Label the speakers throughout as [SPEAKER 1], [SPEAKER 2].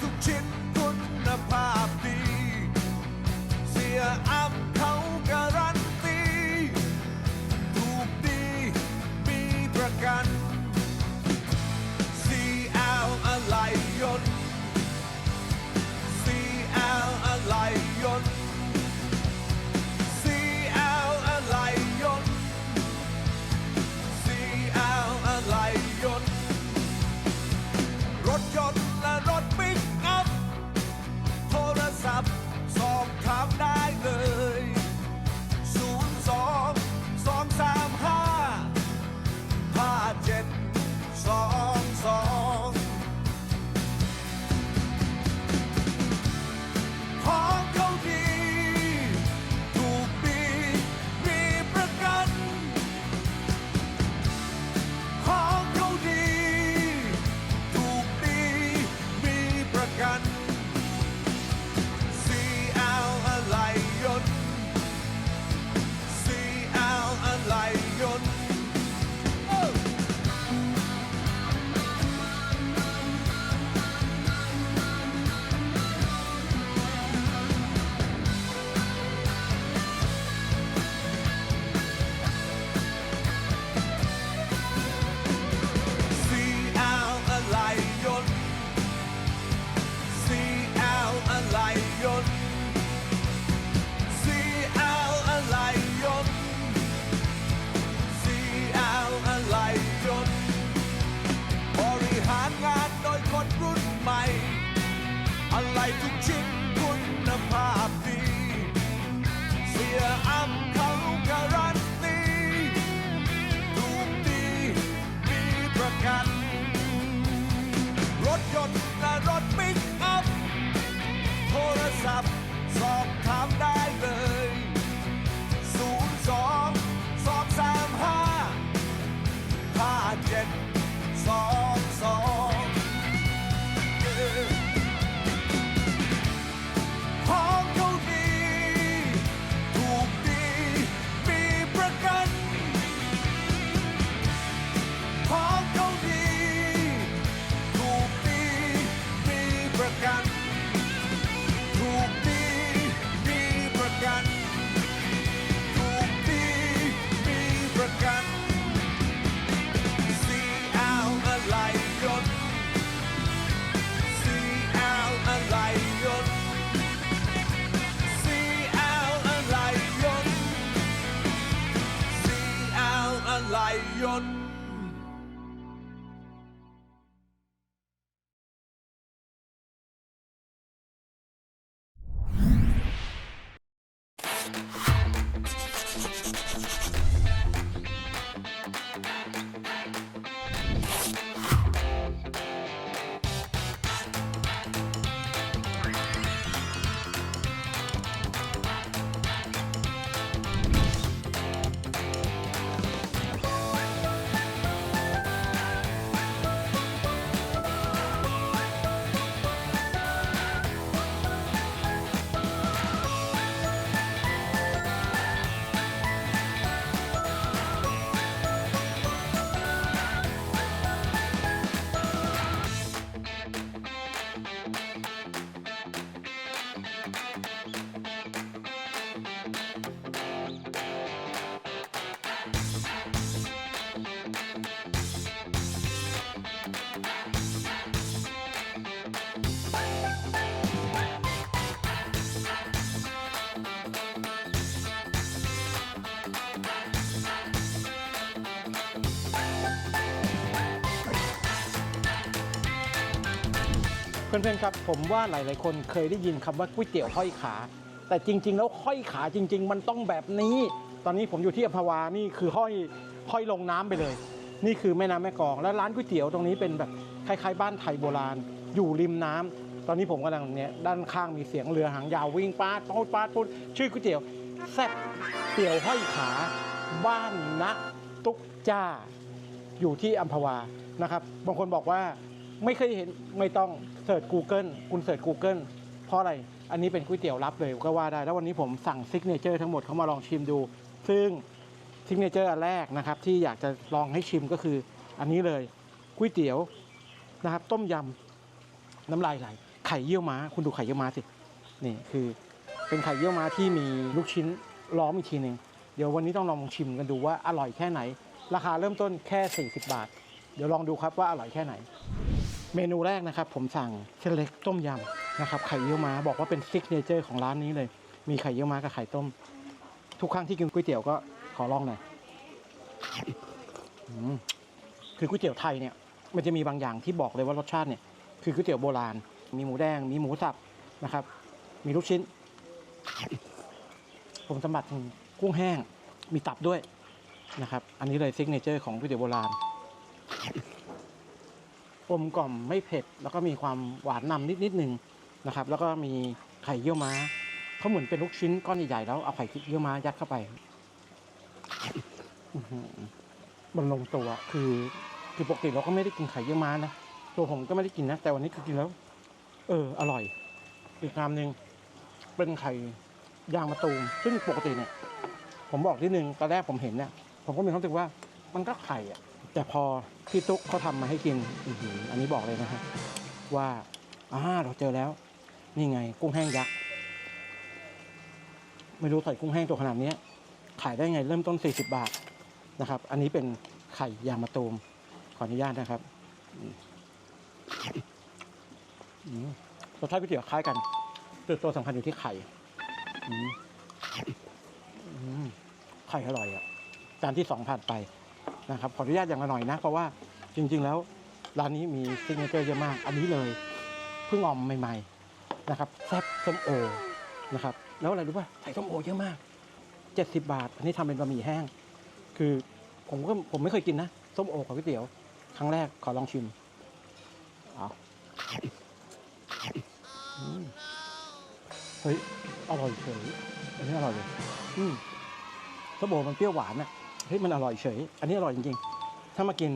[SPEAKER 1] ทุกชิ้นคุณภาพ อ เพื่อน
[SPEAKER 2] ๆครับผมว่าหลายๆ คนเคยได้ยินคำว่าก๋วยเตี๋ยวห้อยขา แต่จริง ๆ แล้วห้อยขาจริง ๆ มันต้องแบบนี้ ตอนนี้ผมอยู่ที่อัมพวานี่คือห้อยห้อยลงน้ำไปเลย นี่คือแม่น้ำแม่กอง แล้วร้านก๋วยเตี๋ยวตรงนี้เป็นแบบคล้ายๆ บ้านไทยโบราณ อยู่ริมน้ำตอนนี้ผมกำลังเนี่ยด้านข้างมีเสียงเรือหางยาววิ่งปาดปูดปาดปูดชื่อก๋วยเตี๋ยวแซ่บเตี๋ยวห้อยขา บ้านนะตุ๊กจ้า อยู่ที่อัมพวานะครับบางคนบอกว่าไม่เคยเห็นไม่ต้อง สิร์ช Google คุณเสิร์ช Google เพราะอะไร อันนี้เป็นก๋วยเตี๋ยวลับเลยก็ว่าได้ แล้ววันนี้ผมสั่งซิกเนเจอร์ทั้งหมดเขามาลองชิมดู ซึ่งซิกเนเจอร์อันแรกนะครับ ที่อยากจะลองให้ชิมก็คืออันนี้เลยก๋วยเตี๋ยวนะครับ ต้มยำน้ำลายไหลไข่เยี่ยวม้า คุณดูไข่เยี่ยวม้าสินี่คือเป็นไข่เยี่ยวม้าที่มีลูกชิ้นล้อมอีกทีหนึ่งเดี๋ยววันนี้ต้องลองชิมกันดูว่าอร่อยแค่ไหน ราคาเริ่มต้นแค่ 40 บาท เดี๋ยวลองดูครับว่าอร่อยแค่ไหน เมนูแรกนะครับ ผมสั่งเส้นเล็กต้มยำนะครับไข่เยี่ยวม้าบอกว่าเป็นซิกเนเจอร์ของร้านนี้เลย มีไข่เยี่ยวม้ากับไข่ต้ม ทุกครั้งที่กินก๋วยเตี๋ยวก็ขอลองหน่อยอืมคือก๋วยเตี๋ยวไทยเนี่ย มันจะมีบางอย่างที่บอกเลยว่ารสชาติเนี่ย คือก๋วยเตี๋ยวโบราณ มีหมูแดง มีหมูสับนะครับ มีลูกชิ้น ผมสมบัติกุ้งแห้ง มีตับด้วยนะครับ อันนี้เลยซิกเนเจอร์ของก๋วยเตี๋ยวโบราณ กลมกล่อมไม่เผ็ด แล้วก็มีความหวานนำนิดนิดๆนึงนะครับ แล้วก็มีไข่เยี่ยวม้าเขาเหมือนเป็นลูกชิ้นก้อนใหญ่ๆแล้วเอาไข่เยี่ยวม้ายัดเข้าไปมันลงตัวคือคือปกติเราก็ไม่ได้กินไข่เยี่ยวม้านะตัวผมก็ไม่ได้กินนะ แต่วันนี้คือกินแล้ว เออ อร่อย อีกคำหนึ่งเป็นไข่ยางมะตูมซึ่งปกติเนี่ย ผมบอกที่หนึ่งตอนแรกผมเห็นเนี่ยผมก็มีความรู้สึกว่ามันก็ไข่อะ แต่พอพี่ตุ๊กเขาทำมาให้กินอื้อหืออันนี้บอกเลยนะฮะว่าอ่าเราเจอแล้ว นี่ไง กุ้งแห้งยักษ์ไม่รู้ใส่กุ้งแห้งตัวขนาดนี้ขายได้ไงเริ่มต้น 40 บาทนะครับ อันนี้เป็นไข่ยางมะตูมขออนุญาตนะครับรสชาติก๋วยเตี๋ยวคล้ายกันแต่ตัวสำคัญอยู่ที่ไข่ไข่อร่อยอะจานที่สองผ่านไป นะครับขออนุญาตอย่างละหน่อยนะ เพราะว่าจริง ๆ แล้วร้านนี้มีซิกเนเจอร์เยอะมาก อันนี้เลยเพิ่งออมใหม่ๆนะครับแซ่บส้มโอนะครับแล้วอะไรรู้ป่ะใส่ส้มโอเยอะมาก 70 บาท อันนี้ทำเป็นบะหมี่แห้ง คือผมก็ผมไม่เคยกินนะส้มโอกับก๋วยเตี๋ยว ครั้งแรกขอลองชิมเอาอืมเฮ้ยอร่อยเฉยอันนี้อร่อยเลยอืมส้มโอมันเปรี้ยวหวานน่ะ เฮ้ยมันอร่อยเฉย อันนี้อร่อยจริงๆ ถ้ามากิน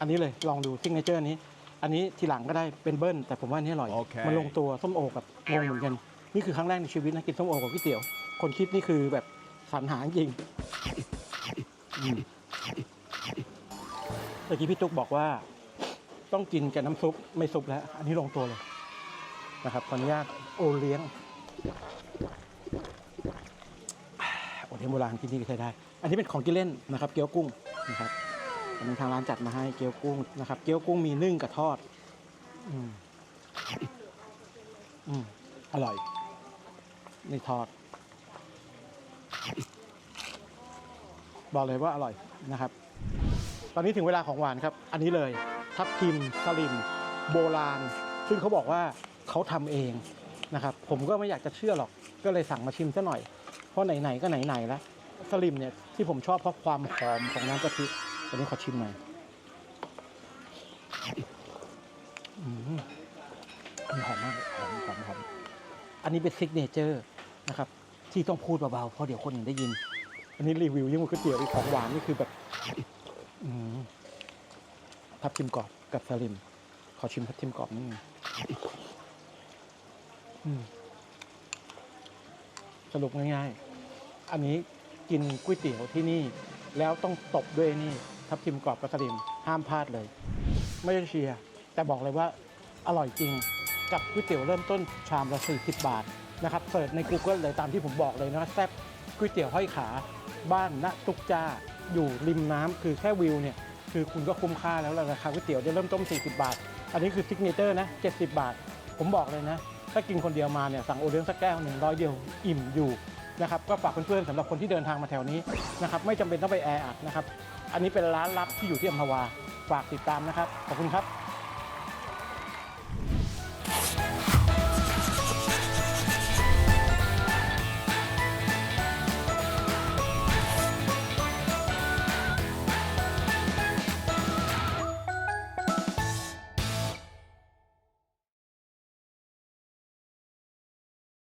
[SPEAKER 2] อันนี้เลยลองดูซิงเนเจอร์นี้ อันนี้ทีหลังก็ได้เป็นเบิ้ลแต่ผมว่าอันนี้อร่อย
[SPEAKER 1] โอเค
[SPEAKER 2] มันลงตัวส้มโอกับงงเหมือนกัน นี่คือครั้งแรกในชีวิตนะกินส้มโอกับก๋วยเตี๋ยว คนคิดนี่คือแบบสรรหาจริงอืมเมื่อกี้พี่ตุ๊กบอกว่า ต้องกินกับน้ำซุปไม่ซุปแล้ว อันนี้ลงตัวเลยนะครับขออนุญาตโอเลี้ยงโอเลี้ยงโบราณที่นี่ก็ใช้ได้ อันนี้เป็นของกินเล่นนะครับ เกี๊ยวกุ้งนะครับอันนี้ทางร้านจัดมาให้เกี๊ยวกุ้งนะครับ เกี๊ยวกุ้งมีนึ่งกับทอด อืมอืมอร่อยนี่ทอด บอกเลยว่าอร่อยนะครับ ตอนนี้ถึงเวลาของหวานครับ อันนี้เลย ทับทิมสลิมโบราณ ซึ่งเขาบอกว่าเขาทำเองนะครับ ผมก็ไม่อยากจะเชื่อหรอก ก็เลยสั่งมาชิมซะหน่อย เพราะไหนๆก็ไหนๆแล้ว สลิมเนี่ยที่ผมชอบเพราะความหอมของน้ำกะทิตอนนี้ขอชิมหน่อยอืมมันหอมมากหอมหอมหอมอันนี้เป็นซิกเนเจอร์นะครับ ที่ต้องพูดเบาๆเพราะเดี๋ยวคนอื่นได้ยิน อันนี้รีวิวยิ่งกว่าก๋วยเตี๋ยวอีกของหวานนี่คือแบบอืมทับทิมกรอบกับสลิม ขอชิมทับทิมกรอบนิดนึงอืมสรุปง่ายๆ อันนี้ กินก๋วยเตี๋ยวที่นี่ แล้วต้องตบด้วยนี่ทับทิมกรอบกับสลิมห้ามพลาดเลย ไม่ได้เชียร์แต่บอกเลยว่าอร่อยจริงกับก๋วยเตี๋ยวเริ่มต้นชามละ40บาทนะครับเสิร์ชใน Google เลยตามที่ผมบอกเลยนะครับแซ่บก๋วยเตี๋ยวห้อยขาบ้านณตุกจ้าอยู่ริมน้ำคือแค่วิวเนี่ยคือคุณก็คุ้มค่าแล้วล่ะราคาก๋วยเตี๋ยวจะเริ่มต้น 40 บาท อันนี้คือซิกเนเจอร์นะ 70 บาท ผมบอกเลยนะ ถ้ากินคนเดียวมาเนี่ยสั่งโอเลี้ยงสักแก้วหนึ่งร้อยเดียวอิ่มอยู่ นะครับก็ฝากเพื่อนๆสำหรับคนที่เดินทางมาแถวนี้นะครับไม่จำเป็นต้องไปแออัดนะครับอันนี้เป็นร้านลับที่อยู่ที่อัมพวาฝากติดตามนะครับขอบคุณครับ